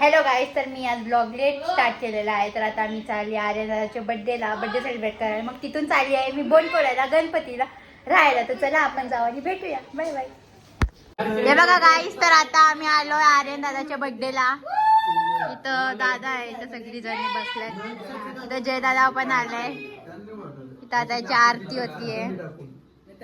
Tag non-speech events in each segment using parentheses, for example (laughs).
Hello guys तर मी आज blog let start केलेला आहे. तर आता मी चालली आर्यदादाच्या बड्डेला बड्डे सेलिब्रेट करायला. मग तिथून चालली आहे मी बोलकोड्याला गणपतीला राहायला. तर चला आपण जाऊ आणि भेटूया. बाय बाय हे बघा गाईज तर आता आम्ही आलो आर्यन दादाच्या बड्डेला इथं दादा आहे इथं सगळी जणी बसल्यात. इथं जय दादा पण आलाय दादाची आरती होतीये.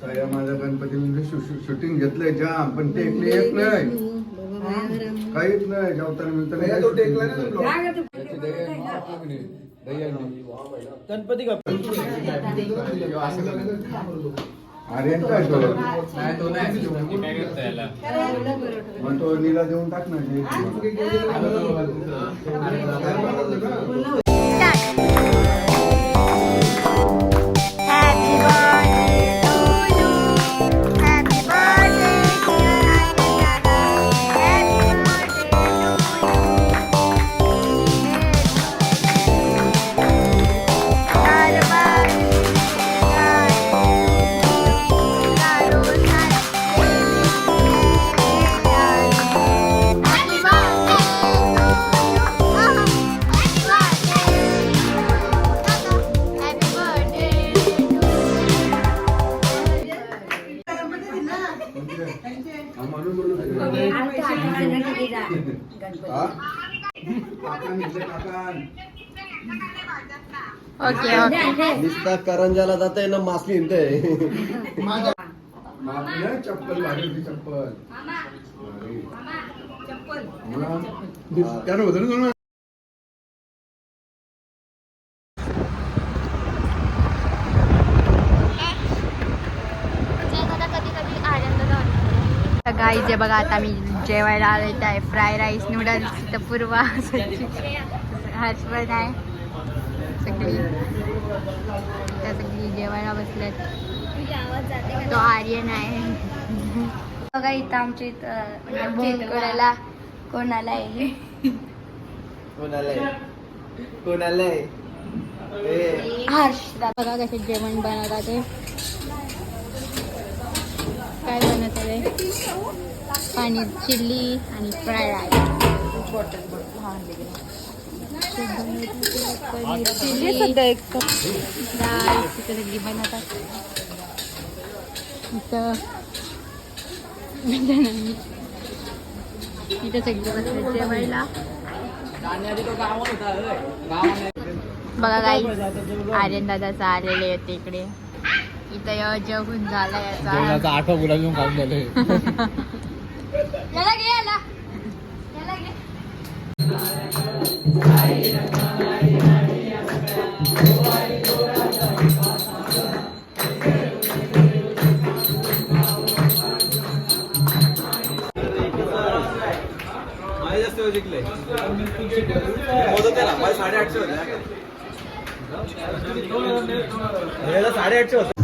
काय माझ्या गणपती म्हणजे शूटिंग घेतलंय जाम पण टेकले येत नाही. काहीच नाही जेवताना मिळताना तो टेकला गणपती का आर्यन काय तो? मग तो नीला देऊन टाक ना ओके ओके. नुसता करंजाला जात ना मासली ना, चप्पल चप्पल? त्यानं होतं ना तुला? गाई जे बघा आता मी जेवायला आले आहे फ्राय राईस नूडल्स तर पूर्वा हर्षवर्ध आहे. सगळी. त्या सगळी जेवायला बसल्यात. तो आर्यन आहे. बघा इथं आमच्या इथं बोलकोड्याला कोणाला आहे? कोणालाय कोणालाय हर्ष बघा कसे जेवण बनवतात ते. काय बनवत आहे? पाणी चिल्ली आणि फ्राय इथे सगळी बनवतात. इथं इथं सगळी बसले जेवायला. बघा काही आर्यन दादाचा आलेले होते इकडे. इथं य जगून झाला याचा. आठवा गुलाब घेऊन खाऊन झाले. (laughs) याला घे याला. याला घे. माझे जास्त वेळ जिंकले. ना माझे साडेआठशे होते. साडेआठशे होते.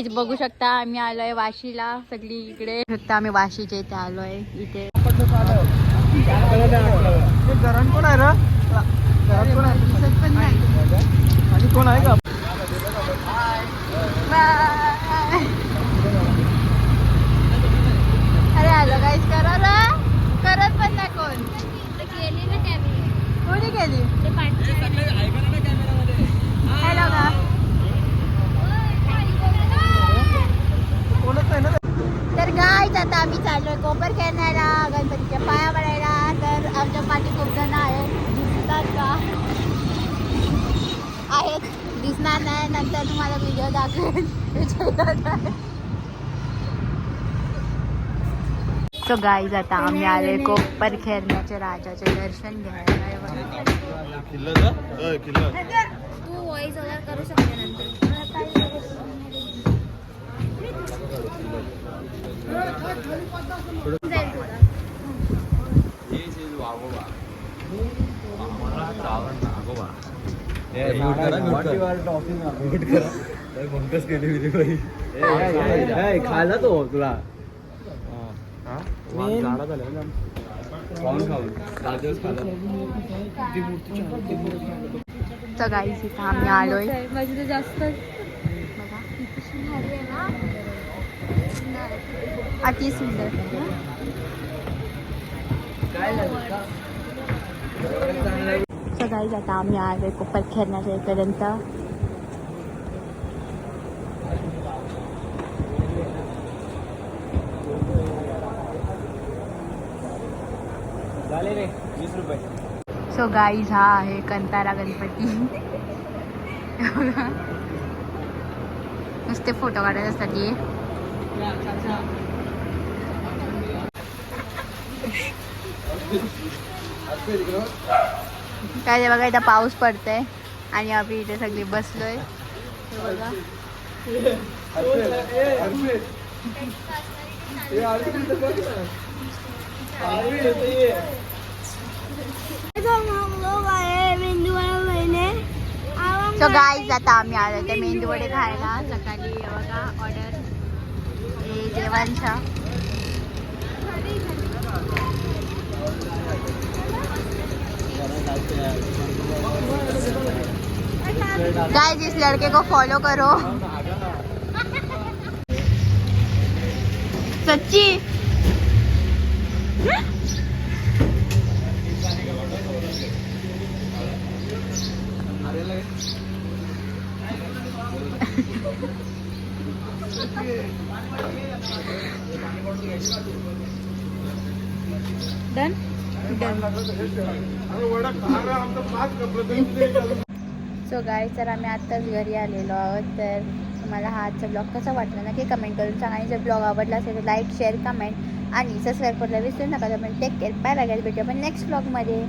आईच बघू शकता आम्ही आलोय वाशीला सगळी इकडे. शकता आम्ही वाशीच्या इथे आलोय इथे. घरात कोण आहे आणि कोण आहे का अरे आलो गाईस करा ना करत पण नाही कोण? कोणी गेली? हॅलो का कोणच नाही ना तर गाईच आता आम्ही चाललोय कोपर खेळण्याला. गणपतीच्या पाया पडायला. तर आमच्या पाठी खूप जण आहेत. दिसतात का? आहेत. दिसणार नाही. नंतर तुम्हाला व्हिडिओ दाखवेल सो गाईज आता आम्ही आलोय कोपर खेळण्याचे राजाचे दर्शन घ्यायला. तू वॉइस करू शकते नंतर. खायला तो तुला तर इथं आम्ही आलोय. माझी तर जास्त अति सुंदर सो गाईज आता आम्ही आलोय कोपर खेळण्याच्या इथपर्यंत झाले रे वीस रुपये सो गाईज हा आहे कंतारा गणपती। नुसते फोटो काढत असतात ये। काय ते बघा इथं पाऊस पडतोय आणि आम्ही इथे सगळी बसलोय. हे बघा. सो गाईज आता आम्ही आलो ते मेंदू वडे खायला. सकाळी बघा ऑर्डर हे जेवणचा. गाइस इस लड़के को फॉलो करो. सच्ची? सो गाय तर आम्ही आत्ताच घरी आलेलो आहोत. तर तुम्हाला हा आजचा ब्लॉग कसा वाटला नक्की कमेंट करून सांगा. आणि जर ब्लॉग आवडला असेल तर लाईक शेअर कमेंट आणि सबस्क्राईब करायला विसरू नका. तर टेक केअर पाय बाय भेटूया पण नेक्स्ट ब्लॉगमध्ये